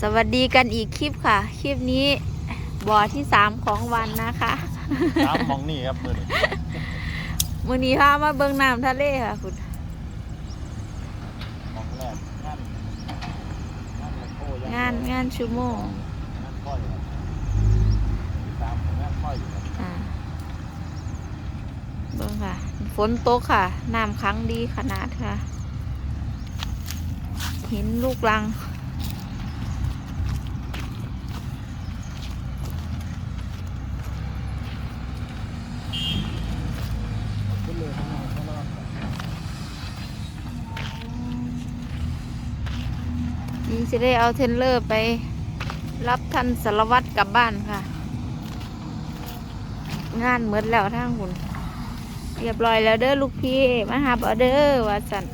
สวัสดีกันอีกคลิปค่ะ คลิปนี้บ่อที่สามของวันนะคะน้ำมองนี่ครับมือนี่มือนี้พามาเบิ่งน้ำทะเลค่ะคุณมองแรกงานงานโอ้ยังงานงานชั่วโมงงานค่อยครับตามงานค่อยอยู่ครับอ่าเบิ่งค่ะ ฝนตกค่ะน้ำขังดีขนาดค่ะ เห็นลูกลัง นี่จะได้เอาเทนเลอร์ไปรับท่านสารวัตรกลับบ้านค่ะ งานเหมือนแล้วทางหุ่นเรียบร้อยแล้วเด้อลูกพี่มาหาบอเด้อว่าสัน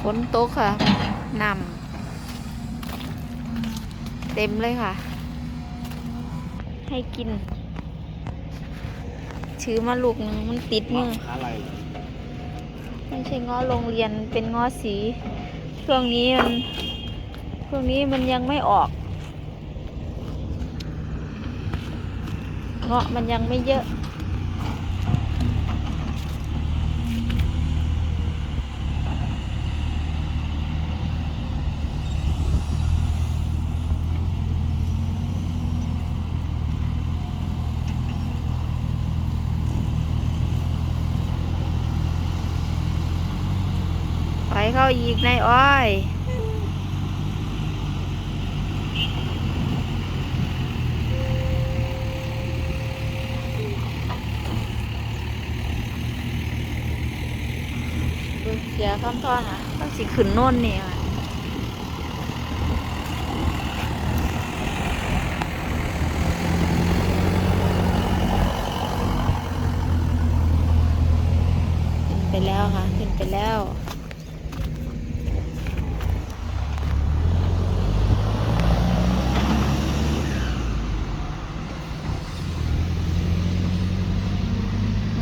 ฝนตกค่ะนำเต็มเลยค่ะ ให้กิน ถือมาลูกหนึงมันติดมืออะไรไม่ใช่ง้อโรงเรียนเป็นง้อสีช่วงนี้มันช่วงนี้มันยังไม่ออกเงาะมันยังไม่เยอะ เข้าอีกในอ้อยเสียคำทอนอะต้องสิขึ้นโน่นนี่ค่ะขึ้นไปแล้วค่ะ ขึ้นไปแล้ว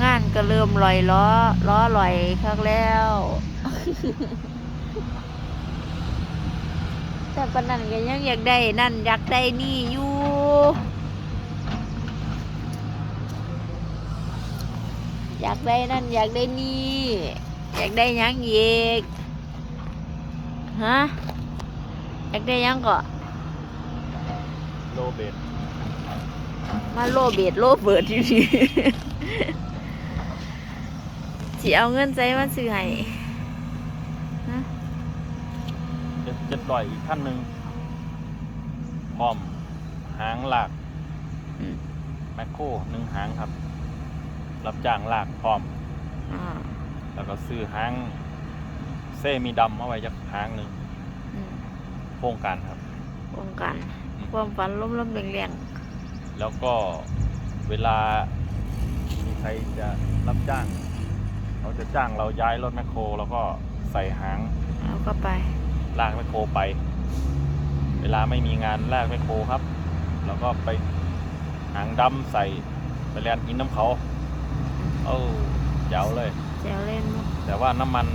งานก็เริ่ม ลอยล้อล้อลอยคักแล้วแต่ปานนั้นก็ยังอยากได้นั่นอยากได้นี่อยู่อยากได้นั่นอยากได้นี่ อยากได้หยังอีกฮะอยากได้หยังก็โลเบดมาโลเบ็ดโลเบิดอยู่ดี สิเอาเงินใจมาซื้อให้ฮะเจ็ดเจ็ดร้อยอีกท่านหนึ่งพร้อม หางหลากอืมแมคโครหนึ่งหางครับ รับจ้างลากพร้อมอ่าแล้วก็ซื้อหางเซมีดำเอาไว้จากหางหนึ่งอืมโครงการครับวงการความฝันล้มล้มแรงแรงแล้วก็เวลามีใครจะรับจ้าง เขาจะจ้างเราย้ายรถแมคโครแล้วก็ใส่หางๆเอาก็ไป ลากแมคโครไป เวลาไม่มีงานลากแมคโครครับ แล้วก็ไปหางดำใส่ไปแลนอินน้ำเขาเออเจ๋วเลยแจวเล่นมุกแต่ว่าน้ำมัน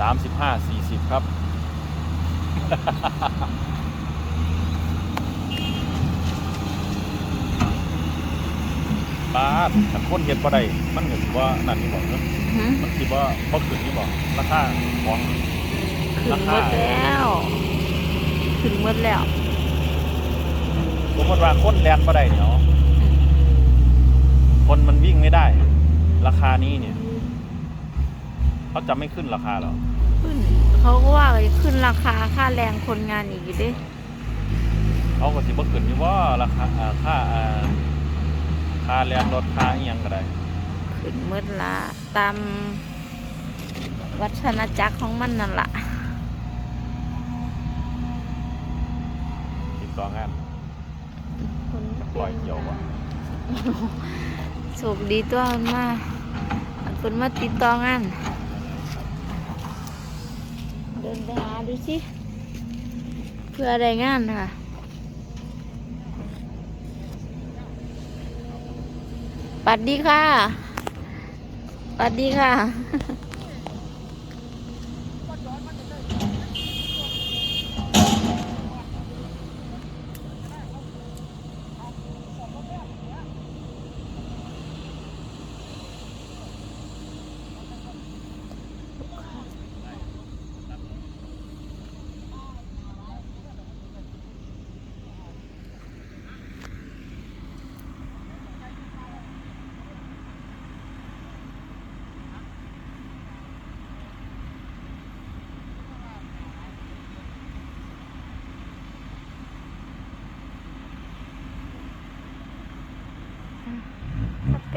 35 40 ครับ ป้าดขันคนเห็ดบ่ได้มันก็สิว่านั่นนี่บอกเนอะหืมมันสิว่าบ่ขึ้นนี่บอกราคาของขึ้นหมดแล้วขึ้นหมดแล้วสมมติว่าคนแลนบ่ได้เนี่ยเนาะคนมันวิ่งไม่ได้ ราคานี้เนี่ยเขาจะไม่ขึ้นราคาหรอขึ้นเขาก็ว่าจะขึ้นราคาค่าแรงคนงานอีกอยู่เด้เขาก็สิบ่ขึ้นอยู่ว่าราคาอ่าค่าอ่า ค่าแรงรถค่าอีหยังก็ได้ขึ้นหมดละตามวัฒนจักรของมันนั่นล่ะติดต่องานคนปล่อยเกี่ยวว่ะโชคดีตัวมันมาคนมาติดต่องาน เดินไปหาดูสิเพื่อได้งานค่ะ ปัดดีค่ะปัดดีค่ะ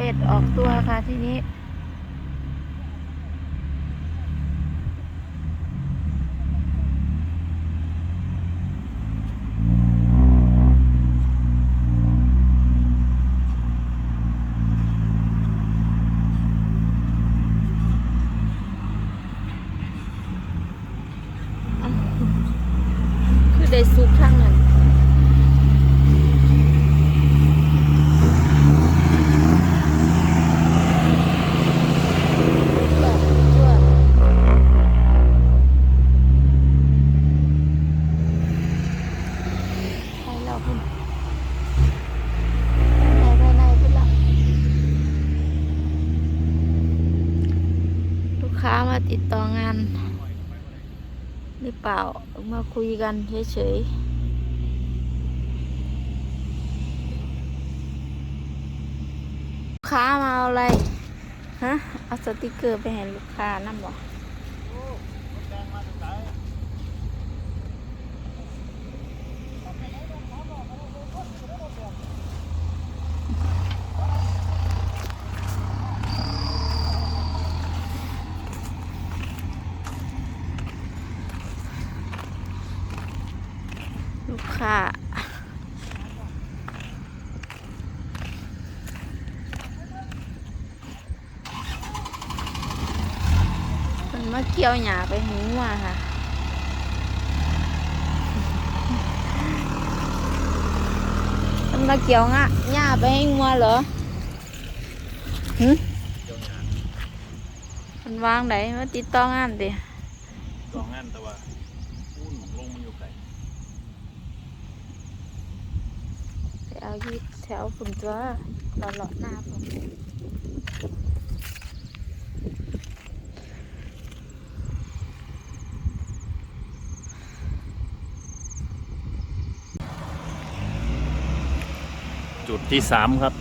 เป็ดออกตัวค่ะที่นี้ คือได้ซุปทั้งนั้น ไปแล้วคุณภายในภายในคุณละลูกค้า มาติดต่องาน หรือเปล่ามาคุยกันเฉยๆลูกค้ามาเอาอะไร ฮะ เอาสติกเกอร์ไปให้ลูกค้านั่นบอก ค้ามันมาเกี่ยวหยาไปหูว่าค่ะมันมาเกี่ยวงะหญ้าไปให้งัวเหรอหึมันวางไหนมาติดต่องานดิลองงานแต่ว่าอุ้นลงมันอยู่ไกล ไปเอาอยืดแถวฝุ่นตัวหล่อหล่อหน้าผมจุดที่สามครับ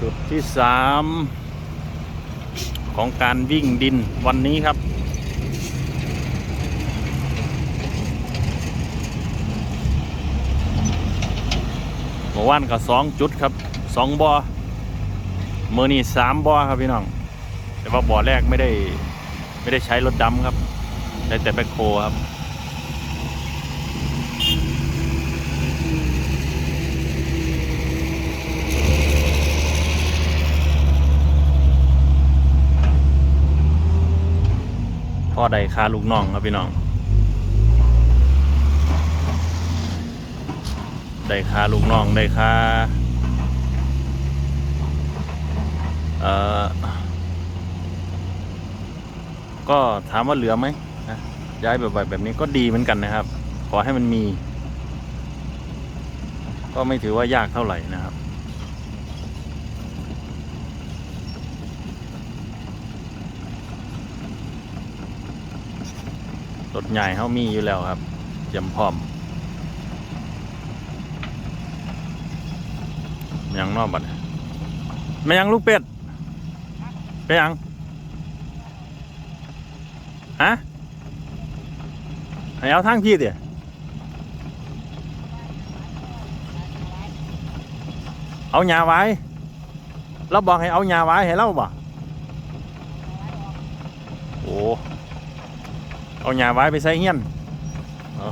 จุดที่สาม ของการวิ่งดินวันนี้ครับ เมื่อวานก็สองจุดครับสองบอเมื่อนี้สามบอครับพี่น้อง แต่ว่าบ่อแรกไม่ได้ไม่ได้ใช้รถดำครับ ใช้แต่แบคโคครับ อใดคาลูกน้องครับพี่น้องได้คาลูกน้องได้คาเอ่อก็ถามว่าเหลือไหมนะย้ายแบบแบบนี้ก็ดีเหมือนกันนะครับ ขอให้มันมี ก็ไม่ถือว่ายากเท่าไหร่นะครับ รถใหญ่เขามีอยู่แล้วครับเตรียมพร้อมยังนอกบัดไม่ยังลูกเป็ดไปยังฮะให้เอาทางพี่เดี๋ยเอาหญ้าไว้เราบอกให้เอาหญ้าไว้ให้เราบ่โอ้ เอาหญ้าไว้ไปใส่เงี้ยนเอา